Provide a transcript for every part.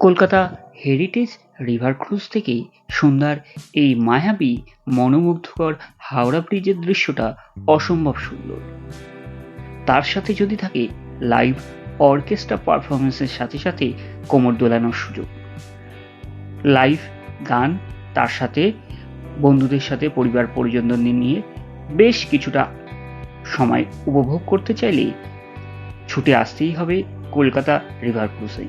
Kolkata heritage river cruise থেকে সন্ধ্যার এই মায়াবী, মনোমুগ্ধকর হাওড়া ব্রিজের দৃশ্যটা অসম্ভব সুন্দর। তার সাথে যদি থাকে লাইভ অর্কেস্ট্রা পারফরমেন্সের সাথে সাথে কোমর দোলানোর সুযোগ। লাইভ গান, তার সাথে বন্ধুদের সাথে পরিবার পরিজনদের নিয়ে বেশ কিছুটা সময় উপভোগ করতে চাইলে ছুটে আসতেই হবে কলকাতা রিভার ক্রুজে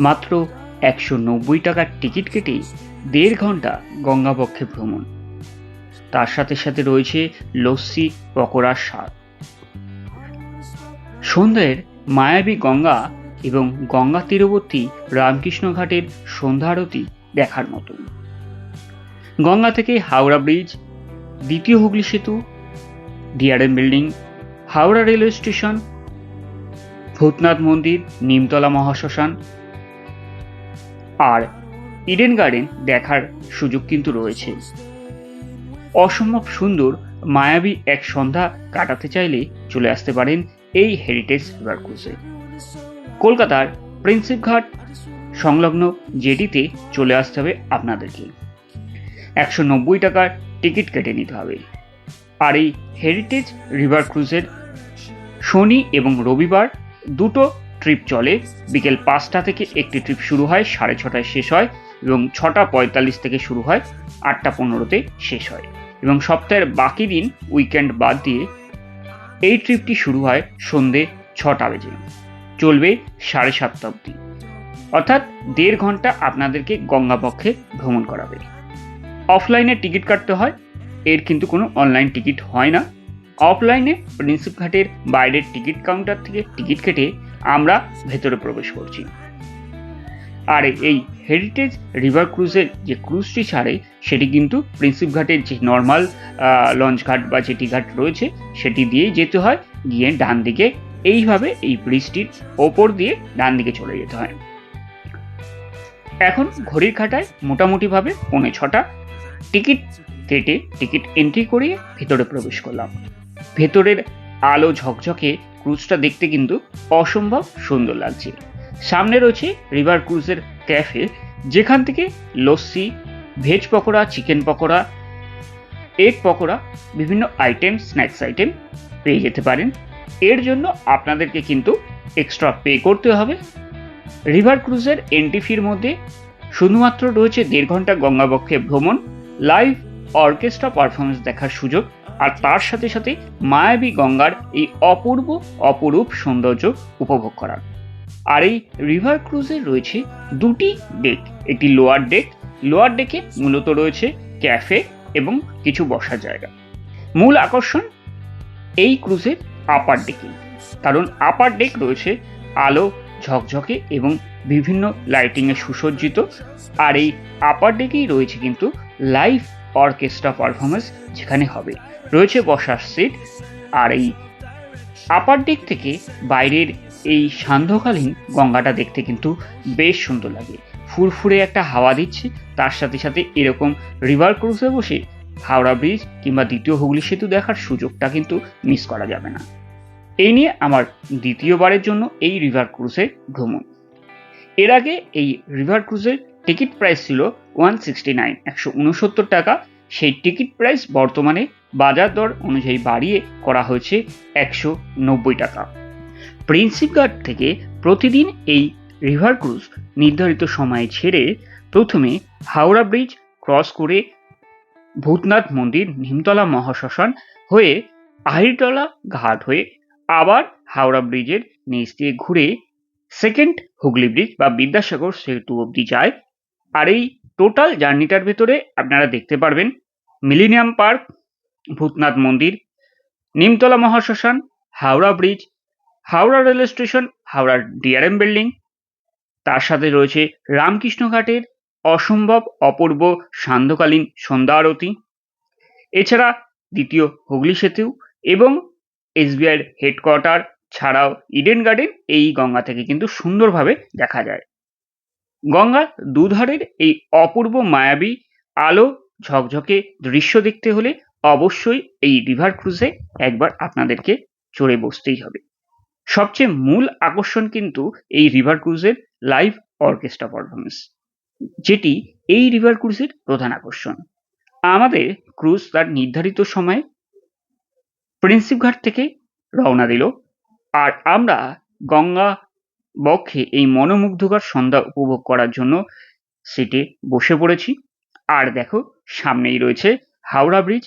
মাত্র একশো নব্বই টাকার টিকিট কেটে দেড় ঘণ্টা গঙ্গাবক্ষে ভ্রমণ। তার সাথে সাথে রয়েছে লস্যি পকোড়ার স্বাদ। সন্ধ্যের মায়াবী গঙ্গা এবং গঙ্গা তীরবর্তী রামকৃষ্ণ ঘাটের সন্ধ্যা আরতি দেখার মতন। গঙ্গা থেকে হাওড়া ব্রিজ, দ্বিতীয় হুগলি সেতু, DRM building, Howrah railway station, Bhutnath মন্দির, নিমতলা মহাশ্মশান আর ইডেন গার্ডেন দেখার সুযোগ কিন্তু রয়েছে। অসম্ভব সুন্দর, মায়াবী এক সন্ধ্যা কাটাতে চাইলে চলে আসতে পারেন এই হেরিটেজ রিভার ক্রুজে কলকাতার প্রিন্সিপ ঘাট সংলগ্ন জেটিতে চলে আসতে হবে আপনাদেরকে। একশো নব্বই টাকার টিকিট কেটে নিতে হবে। আর এই হেরিটেজ রিভার ক্রুজের শনি এবং রবিবার দুটো ট্রিপ চলে। বিকেল পাঁচটা থেকে একটি ট্রিপ শুরু হয়, সাড়ে ছটায় শেষ হয় এবং ছটা পঁয়তাল্লিশ থেকে শুরু হয়, আটটা পনেরোতে শেষ হয়। এবং সপ্তাহের বাকি দিন উইকেন্ড বাদ দিয়ে এই ট্রিপটি শুরু হয় সন্ধে ছটা বেজে। চলবে সাড়ে সাতটা অবধি। অর্থাৎ দেড় ঘণ্টা আপনাদেরকে গঙ্গাপক্ষে ভ্রমণ করাবে। অফলাইনে টিকিট কাটতে হয়, এর কিন্তু কোনো অনলাইন টিকিট হয় না। অফলাইনে প্রিন্সিপ ঘাটের বাইরের টিকিট কাউন্টার থেকে টিকিট কেটে আমরা ভেতরে প্রবেশ করছি। আর এই হেরিটেজ রিভার ক্রুজের যে ক্রুজটি ছাড়ে, সেটি কিন্তু প্রিন্সিপ ঘাটের যে নর্মাল লঞ্চ ঘাট বা জেটি ঘাট রয়েছে, সেটি দিয়েই যেতে হয়। গিয়ে ডান দিকে এইভাবে এই ব্রিজটির ওপর দিয়ে ডান দিকে চলে যেতে হয়। এখন ঘড়ির খাটায় মোটামুটিভাবে পৌনে ছটা। টিকিট কেটে টিকিট এন্ট্রি করিয়ে ভেতরে প্রবেশ করলাম। ভেতরের আলো ঝকঝকে ক্রুজটা দেখতে কিন্তু অসম্ভব সুন্দর লাগছে। সামনে রয়েছে রিভার ক্রুজের ক্যাফে যেখান থেকে lassi veg pakora chicken pakora egg pakora, বিভিন্ন আইটেম স্ন্যাক্স আইটেম পেয়ে যেতে পারেন। এর জন্য আপনাদেরকে কিন্তু এক্সট্রা পে করতে হবে। রিভার ক্রুজের এন্ট্রি ফির মধ্যে শুধুমাত্র রয়েছে দেড় ঘণ্টা গঙ্গাবক্ষে ভ্রমণ লাইভ অর্কেস্ট্রা পারফরমেন্স দেখার সুযোগ আর তার সাথে সাথে মায়াবী গঙ্গার এই অপূর্ব, অপরূপ সৌন্দর্য উপভোগ করার। আর এই রিভার ক্রুজে রয়েছে দুটি ডেক একটি লোয়ার ডেক লোয়ার ডেকে মূলত রয়েছে ক্যাফে এবং কিছু বসার জায়গা। মূল আকর্ষণ এই ক্রুজের আপার ডেকে কারণ আপার ডেক রয়েছে আলো, ঝকঝকে এবং বিভিন্ন লাইটিংয়ে সুসজ্জিত। আর এই আপার ডেকেই রয়েছে কিন্তু লাইভ অর্কেস্ট্রা পারফরমেন্স যেখানে হবে। রয়েছে বসার সিট আর এই আপার দিক থেকে বাইরের এই সান্ধ্যকালীন গঙ্গাটা দেখতে কিন্তু বেশ সুন্দর লাগে। ফুরফুরে একটা হাওয়া দিচ্ছে, তার সাথে সাথে এরকম রিভার ক্রুজে বসে হাওড়া ব্রিজ কিংবা দ্বিতীয় হুগলি সেতু দেখার সুযোগটা কিন্তু মিস করা যাবে না। এই নিয়ে আমার দ্বিতীয়বারের জন্য এই রিভার ক্রুজে ভ্রমণ। এর আগে এই রিভার ক্রুজের টিকিট প্রাইস ছিল ওয়ান সিক্সটি নাইন একশো উনসত্তর টাকা। সেই টিকিট প্রাইস বর্তমানে বাজার দর অনুযায়ী বাড়িয়ে করা হয়েছে একশো নব্বই টাকা। ঘাট থেকে প্রতিদিন এই রিভার ক্রুজ নির্ধারিত সময়ে ছেড়ে প্রথমে হাওড়া ব্রিজ ক্রস করে ভূতনাথ মন্দির, নিমতলা মহাশ্মশান হয়ে আহিরতলা ঘাট হয়ে আবার হাওড়া ব্রিজের নিচ দিয়ে ঘুরে সেকেন্ড হুগলি ব্রিজ বা বিদ্যাসাগর সেতু অবধি যায়। আর এই টোটাল জার্নিটার ভেতরে আপনারা দেখতে পারবেন মিলিনিয়াম পার্ক ভূতনাথ মন্দির, নিমতলা মহাশ্মশান, Howrah bridge, Howrah railway station, হাওড়ার ডিআরএম বিল্ডিং। তার সাথে রয়েছে রামকৃষ্ণ ঘাটের অসম্ভব অপূর্ব সান্ধ্যকালীন সন্ধ্যা আরতি। এছাড়া দ্বিতীয় হুগলি সেতু এবং এসবিআইয়ের হেডকোয়ার্টার ছাড়াও ইডেন গার্ডেন এই গঙ্গা থেকে কিন্তু সুন্দরভাবে দেখা যায়। গঙ্গার দুধারের এই অপূর্ব মায়াবী আলো ঝকঝকে দৃশ্য দেখতে হলে অবশ্যই এই রিভার ক্রুজে একবার আপনাদেরকে চড়ে বসতেই হবে। সবচেয়ে মূল আকর্ষণ কিন্তু এই রিভার ক্রুজের লাইভ অর্কেস্ট্রা পারফরমেন্স যেটি এই রিভার ক্রুজের প্রধান আকর্ষণ। আমাদের ক্রুজ তার নির্ধারিত সময়ে প্রিন্সিপ ঘাট থেকে রওনা দিল। আর আমরা গঙ্গা বক্ষে এই মনোমুগ্ধকর সন্ধ্যা উপভোগ করার জন্য সিটে বসে পড়েছি। আর দেখো, সামনেই রয়েছে হাওড়া ব্রিজ।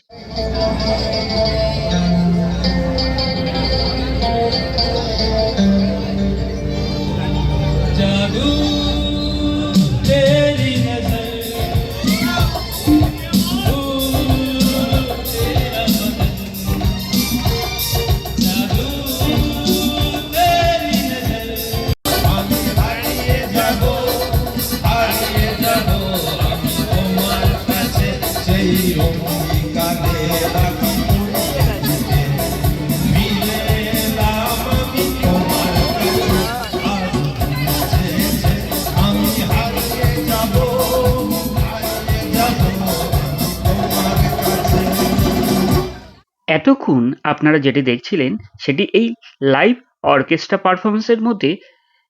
এতক্ষণ আপনারা যেটি দেখছিলেন, সেটি এই লাইভ অর্কেস্ট্রা পারফরমেন্সের মধ্যে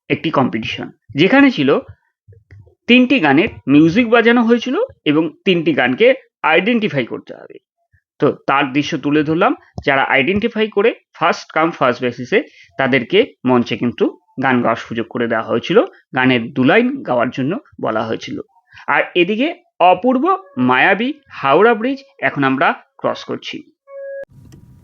একটি কম্পিটিশন যেখানে ছিল তিনটি গানের মিউজিক বাজানো হয়েছিল এবং তিনটি গানকে আইডেন্টিফাই করতে হবে। তো তার দৃশ্য তুলে ধরলাম, যারা আইডেন্টিফাই করে ফার্স্ট কাম ফার্স্ট বেসিসে তাদেরকে মঞ্চে কিন্তু গান গাওয়ার সুযোগ করে দেওয়া হয়েছিল, গানের দু লাইন গাওয়ার জন্য বলা হয়েছিল। আর এদিকে অপূর্ব মায়াবী হাওড়া ব্রিজ এখন আমরা ক্রস করছি।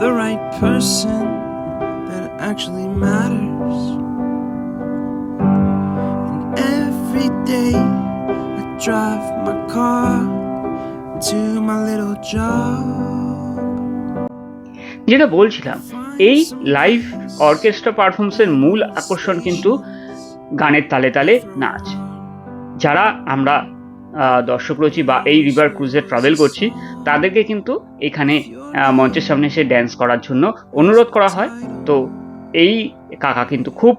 the right person that actually matters. And every day I drive my car to my little job. যেটা বলছিলাম, এই লাইভ অর্কেস্ট্রা পারফরমেন্সের মূল আকর্ষণ কিন্তু গানের তালে তালে নাচ যারা আমরা দর্শক রয়েছি বা এই রিভার ক্রুজে ট্রাভেল করছি তাদেরকে কিন্তু এখানে মঞ্চের সামনে এসে ড্যান্স করার জন্য অনুরোধ করা হয়। তো এই কাকা কিন্তু খুব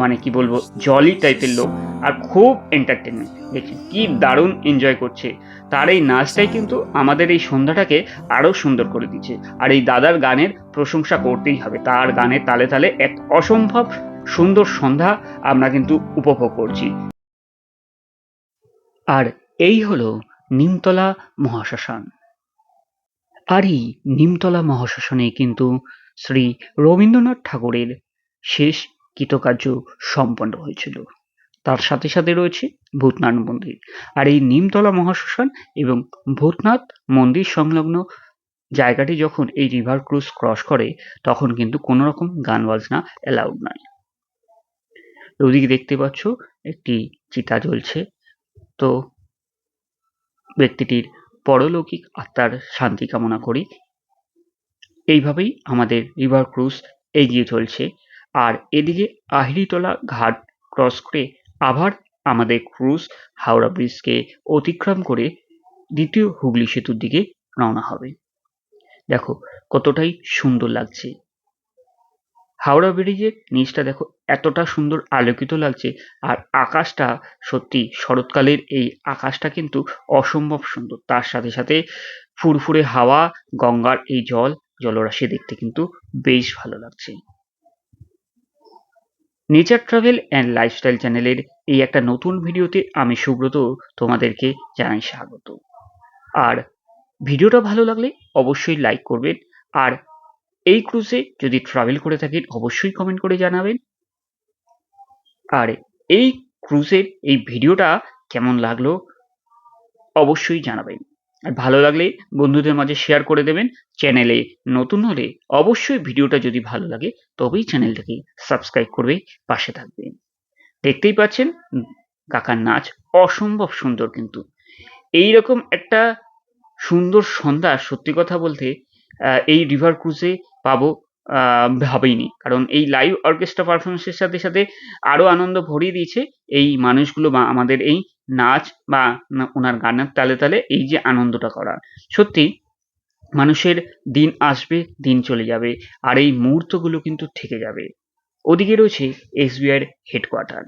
মানে কি বলব জলি টাইপের লোক আর খুব এন্টারটেনমেন্ট দেখছি কি দারুণ এনজয় করছে। তার এই নাচটাই কিন্তু আমাদের এই সন্ধ্যাটাকে আরও সুন্দর করে দিচ্ছে। আর এই দাদার গানের প্রশংসা করতেই হবে। তার গানের তালে তালে এক অসম্ভব সুন্দর সন্ধ্যা আমরা কিন্তু উপভোগ করছি। আর এই হলো নিমতলা মহাশ্মশান। আর এই নিমতলা মহাশ্মশানে কিন্তু শ্রী রবীন্দ্রনাথ ঠাকুরের শেষ কৃতকার্য সম্পন্ন হয়েছিল। তার সাথে সাথে রয়েছে ভূতনাথ মন্দির। আর এই নিমতলা মহাশ্মশান এবং ভূতনাথ মন্দির সংলগ্ন জায়গাটি যখন এই রিভার ক্রুজ ক্রস করে, তখন কিন্তু কোনো রকম গান বাজনা অ্যালাউড নয়। ওদিকে দেখতে পাচ্ছ একটি চিতা জ্বলছে। তো ব্যক্তিটির পরলৌকিক আত্মার শান্তি কামনা করি। এইভাবেই আমাদের রিভার ক্রুজ এগিয়ে চলছে। আর এদিকে আহিরিতলা ঘাট ক্রস করে আবার আমাদের ক্রুজ হাওড়া ব্রিজকে অতিক্রম করে দ্বিতীয় হুগলি সেতুর দিকে রওনা হবে। দেখো, কতটাই সুন্দর লাগছে। হাওড়া ব্রিজের নিচটা দেখো এতটা সুন্দর আলোকিত লাগছে আর আকাশটা সত্যি শরৎকালের এই আকাশটা কিন্তু অসম্ভব সুন্দর। তার সাথে সাথে ফুরফুরে হাওয়া, গঙ্গার এই জল, জলরাশি দেখতে কিন্তু বেশ ভালো লাগছে। নেচার ট্রাভেল অ্যান্ড লাইফস্টাইল চ্যানেলের এই একটা নতুন ভিডিওতে আমি সুব্রত তোমাদেরকে জানাই স্বাগত। আর ভিডিওটা ভালো লাগলে অবশ্যই লাইক করবেন আর এই ক্রুজে যদি ট্রাভেল করে থাকেন, অবশ্যই কমেন্ট করে জানাবেন। আর এই ক্রুজের এই ভিডিওটা কেমন লাগল, অবশ্যই জানাবেন। আর ভালো লাগলে বন্ধুদের মাঝে শেয়ার করে দেবেন। চ্যানেলে নতুন হলে অবশ্যই ভিডিওটা যদি ভালো লাগে, তবেই চ্যানেলটাকে সাবস্ক্রাইব করবে, পাশে থাকবেন দেখতেই পাচ্ছেন, কাকার নাচ অসম্ভব সুন্দর কিন্তু। এই রকম একটা সুন্দর সন্ধ্যা, সত্যি কথা বলতে এই রিভার ক্রুজে পাবো ভাবিনি কারণ এই লাইভ অর্কেস্ট্রা পারফরমেন্সের সাথে সাথে আরও আনন্দ ভরিয়ে দিয়েছে এই মানুষগুলো বা আমাদের এই নাচ বা ওনার গানের তালে তালে এই যে আনন্দটা করা সত্যি, মানুষের দিন আসবে, দিন চলে যাবে, আর এই মুহূর্তগুলো কিন্তু থেকে যাবে। ওদিকে রয়েছে এসবিআইয়ের হেডকোয়ার্টার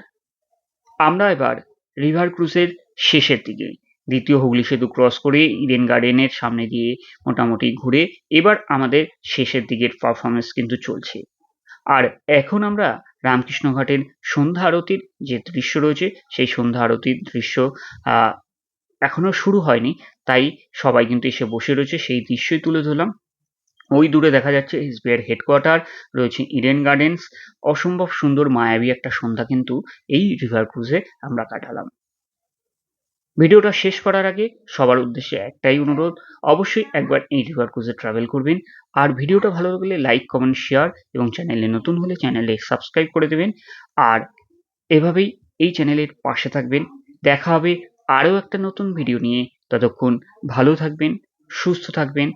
আমরা এবার রিভার ক্রুজের শেষের দিকে দ্বিতীয় হুগলি সেতু ক্রস করে ইডেন গার্ডেনের সামনে দিয়ে মোটামুটি ঘুরে এবার আমাদের শেষের দিকের পারফরমেন্স কিন্তু চলছে। আর এখন আমরা রামকৃষ্ণ ঘাটের সন্ধ্যা আরতির যে দৃশ্য রয়েছে সেই সন্ধ্যা আরতির দৃশ্য আহ, এখনও শুরু হয়নি তাই সবাই কিন্তু এসে বসে রয়েছে সেই দৃশ্যই তুলে ধরলাম। ওই দূরে দেখা যাচ্ছে এসবিআইয়ের হেডকোয়ার্টার রয়েছে ইডেন গার্ডেন্স অসম্ভব সুন্দর মায়াবী একটা সন্ধ্যা কিন্তু এই রিভার ক্রুজে আমরা কাটালাম। ভিডিওটা শেষ করার আগে সবার উদ্দেশ্যে একটাই অনুরোধ, অবশ্যই একবার এই রিভার ক্রুজে ট্রাভেল করবেন। আর ভিডিওটা ভালো লাগলে লাইক কমেন্ট শেয়ার এবং চ্যানেলে নতুন হলে চ্যানেলে সাবস্ক্রাইব করে দেবেন। আর এভাবেই এই চ্যানেলের পাশে থাকবেন। দেখা হবে আরও একটা নতুন ভিডিও নিয়ে। ততক্ষণ ভালো থাকবেন, সুস্থ থাকবেন।